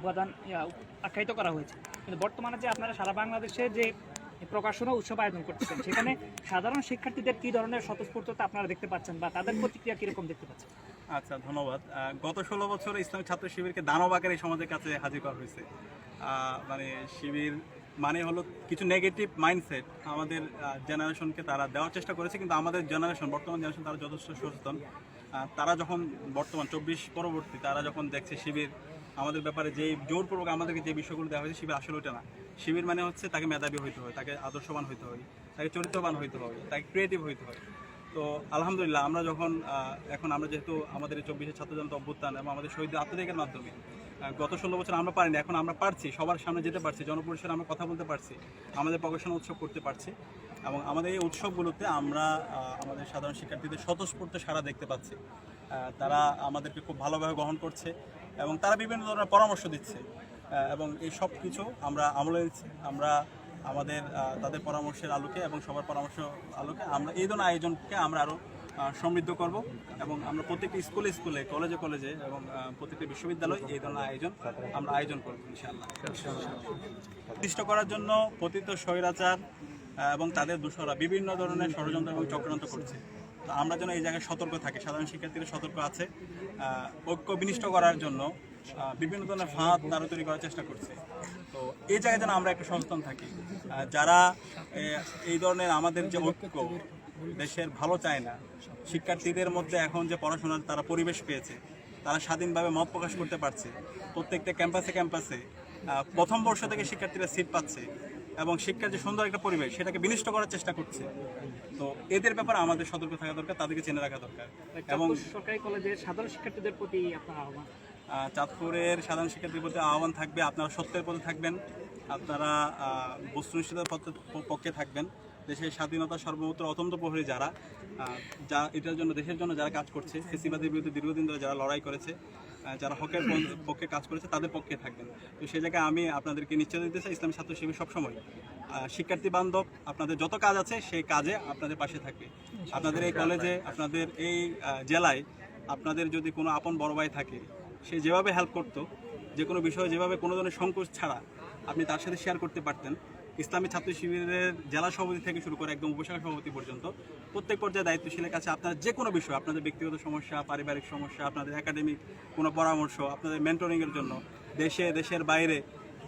উপাদান আখ্যায়িত করা হয়েছে। কিন্তু বর্তমানে যে আপনারা সারা বাংলাদেশে যে প্রকাশনা উৎসব আয়োজন করতেছেন, সেখানে সাধারণ শিক্ষার্থীদের কি ধরনের স্বতঃস্ফূর্ততা আপনারা দেখতে পাচ্ছেন বা তাদের প্রতিক্রিয়া কীরকম দেখতে পাচ্ছেন? আচ্ছা ধন্যবাদ। গত ষোলো বছরে ইসলামী ছাত্র শিবিরকে দানব আকারে সমাজের কাছে হাজির করা হয়েছে। মানে শিবির মানে হলো কিছু নেগেটিভ মাইন্ডসেট আমাদের জেনারেশনকে তারা দেওয়ার চেষ্টা করেছে, কিন্তু আমাদের জেনারেশন বর্তমান জেনারেশন তারা যথেষ্ট সচেতন। তারা যখন বর্তমান চব্বিশ পরবর্তী, তারা যখন দেখছে শিবির আমাদের ব্যাপারে যে জোরপূর্বক আমাদেরকে যে বিষয়গুলো দেওয়া হয়েছে, শিবির আসলে ওটা না। শিবির মানে হচ্ছে তাকে মেধাবী হইতে হয়, তাকে আদর্শবান হইতে হয়, তাকে চরিত্রবান হইতে হবে তাকে ক্রিয়েটিভ হইতে হয়। তো আলহামদুলিল্লাহ, আমরা যখন এখন আমরা যেহেতু আমাদের এই চব্বিশের ছাত্র অভ্যুত্থান এবং আমাদের শহীদদের আত্মত্যাগের মাধ্যমে গত ষোলো বছর আমরা পারিনি, এখন আমরা পারছি, সবার সামনে যেতে পারছি জনপরিসরে আমরা কথা বলতে পারছি, আমাদের প্রকাশনা উৎসব করতে পারছি এবং আমাদের এই উৎসবগুলোতে আমরা আমাদের সাধারণ শিক্ষার্থীদের স্বতঃস্ফূর্ত সারা দেখতে পাচ্ছি। তারা আমাদেরকে খুব ভালোভাবে গ্রহণ করছে এবং তারা বিভিন্ন ধরনের পরামর্শ দিচ্ছে। এবং এই সব কিছু আমরা আমলে আমরা আমাদের তাদের পরামর্শের আলোকে এবং সবার পরামর্শ আলোকে আমরা এই ধরনের আয়োজনকে আমরা আরও সমৃদ্ধ করব এবং আমরা প্রত্যেকটি স্কুলে স্কুলে, কলেজে কলেজে এবং প্রত্যেকটি বিশ্ববিদ্যালয় এই ধরনের আয়োজন আমরা আয়োজন করব ইনশাআল্লাহ। নির্দিষ্ট করার জন্য পতিত স্বৈরাচার এবং তাদের দূষরা বিভিন্ন ধরনের ষড়যন্ত্র এবং চক্রান্ত করছে। তো আমরা যেন এই জায়গায় সতর্ক থাকি। সাধারণ শিক্ষার্থীরা সতর্ক আছে। ঐক্য বিনিষ্ট করার জন্য বিভিন্ন ধরনের ফাঁদ তারা তৈরি করার চেষ্টা করছে। তো এই জায়গায় যেন আমরা একটু সচেতন থাকি। যারা এই ধরনের আমাদের যে ঐক্য, দেশের ভালো চায় না, শিক্ষার্থীদের মধ্যে এখন যে পড়াশোনার তারা পরিবেশ পেয়েছে, তারা স্বাধীনভাবে মত প্রকাশ করতে পারছে। প্রত্যেকটা ক্যাম্পাসে ক্যাম্পাসে প্রথম বর্ষ থেকে শিক্ষার্থীরা সিট পাচ্ছে। এবং শিক্ষার যে সুন্দর একটা পরিবেশ সেটাকে বিনষ্ট করার চেষ্টা করছে। তো এদের ব্যাপারে আমাদের সতর্ক থাকা দরকার তাদেরকে চেনে রাখা দরকার। এবং সরকারি কলেজের সাধারণ শিক্ষার্থীদের প্রতি আপনার আহ্বান? চাঁদপুরের সাধারণ শিক্ষার্থীর প্রতি আহ্বান থাকবে আপনারা সত্যের পথে থাকবেন আপনারা বস্তুনিষ্ঠতার পক্ষে থাকবেন। দেশের স্বাধীনতা সর্বত্র অতন্ত প্রহরী যারা যা এটার জন্য, দেশের জন্য যারা কাজ করছে, ফেসিবাদের বিরুদ্ধে দীর্ঘদিন ধরে যারা লড়াই করেছে যারা হকের পক্ষে কাজ করেছে, তাদের পক্ষে থাকবেন। তো সেই জায়গায় আমি আপনাদেরকে নিশ্চয় দিতে চাই, ইসলামী ছাত্র শিবির সবসময়। শিক্ষার্থী বান্ধব, আপনাদের যত কাজ আছে সেই কাজে আপনাদের পাশে থাকবে। আপনাদের এই কলেজে, আপনাদের এই জেলায় আপনাদের যদি কোনো আপন বড় ভাই থাকে, সে যেভাবে হেল্প করতো যে কোনো বিষয়ে, যেভাবে কোনো ধরনের সংকোচ ছাড়া আপনি তার সাথে শেয়ার করতে পারতেন ইসলামী ছাত্র শিবিরের জেলা সভাপতি থেকে শুরু করে একদম উপশাখা সভাপতি পর্যন্ত প্রত্যেক পর্যায়ে দায়িত্বশীলের কাছে আপনার যে কোনো বিষয় আপনাদের ব্যক্তিগত সমস্যা পারিবারিক সমস্যা আপনাদের একাডেমিক কোনো পরামর্শ আপনাদের মেন্টরিংয়ের জন্য দেশে দেশের বাইরে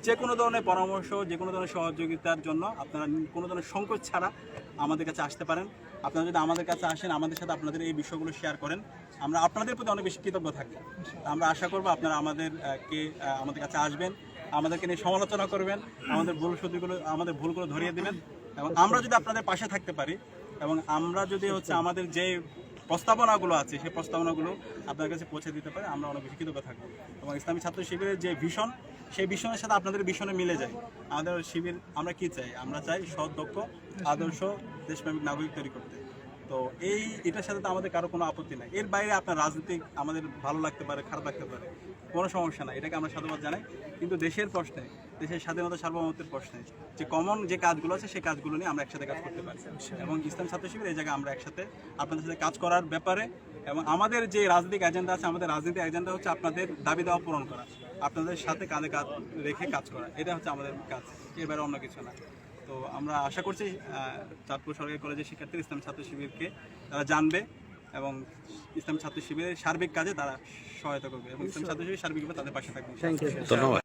যে কোনো ধরনের পরামর্শ যে কোনো ধরনের সহযোগিতার জন্য আপনারা কোনো ধরনের সংকোচ ছাড়া আমাদের কাছে আসতে পারেন। আপনারা যদি আমাদের কাছে আসেন আমাদের সাথে আপনাদের এই বিষয়গুলো শেয়ার করেন আমরা আপনাদের প্রতি অনেক বেশি কৃতজ্ঞ থাকব আমরা আশা করব আপনারা আমাদের আহ, কে আমাদের কাছে আসবেন। আমাদেরকে নিয়ে সমালোচনা করবেন, আমাদের ভুল সত্যিগুলো আমাদের ভুলগুলো ধরিয়ে দিবেন এবং আমরা যদি আপনাদের পাশে থাকতে পারি এবং আমরা যদি হচ্ছে আমাদের যে প্রস্তাবনাগুলো আছে, সেই প্রস্তাবনাগুলো আপনার কাছে পৌঁছে দিতে পারে, আমরা অনেক বেশি কৃতজ্ঞ থাকব। এবং ইসলামী ছাত্র শিবিরের যে ভীষণ, সেই ভীষণের সাথে আপনাদের ভীষণে মিলে যায়। আমাদের শিবির আমরা কি চাই? আমরা চাই সদক্ষ আদর্শ দেশপ্রেমিক নাগরিক তৈরি করতে। তো এই এটার সাথে তো আমাদের কারও কোনো আপত্তি নাই। এর বাইরে আপনার রাজনীতি আমাদের ভালো লাগতে পারে খারাপ লাগতে পারে কোনো সমস্যা নাই এটাকে আমরা সাধুবাদ জানাই। কিন্তু দেশের প্রশ্নে দেশের স্বাধীনতা সার্বভৌমত্বের প্রশ্নে যে কমন যে কাজগুলো আছে সেই কাজগুলো নিয়ে আমরা একসাথে কাজ করতে পারি। এবং ইসলাম ছাত্র শিবির এই জায়গায় আমরা একসাথে আপনাদের সাথে কাজ করার ব্যাপারে এবং আমাদের যে রাজনৈতিক এজেন্ডা আছে আমাদের রাজনৈতিক এজেন্ডা হচ্ছে আপনাদের দাবি দেওয়া পূরণ করা আপনাদের সাথে কাঁধে কাঁধ রেখে কাজ করা। এটা হচ্ছে আমাদের কাজ এবারে অন্য কিছু না। তো আমরা আশা করছি আহ, চাঁদপুর সরকারি কলেজের শিক্ষার্থী ইসলাম ছাত্র শিবিরকে তারা জানবে এবং ইসলাম ছাত্র শিবিরের সার্বিক কাজে তারা সহায়তা করবে এবং ইসলাম ছাত্র শিবির সার্বিকভাবে তাদের পাশে থাকবে। ধন্যবাদ।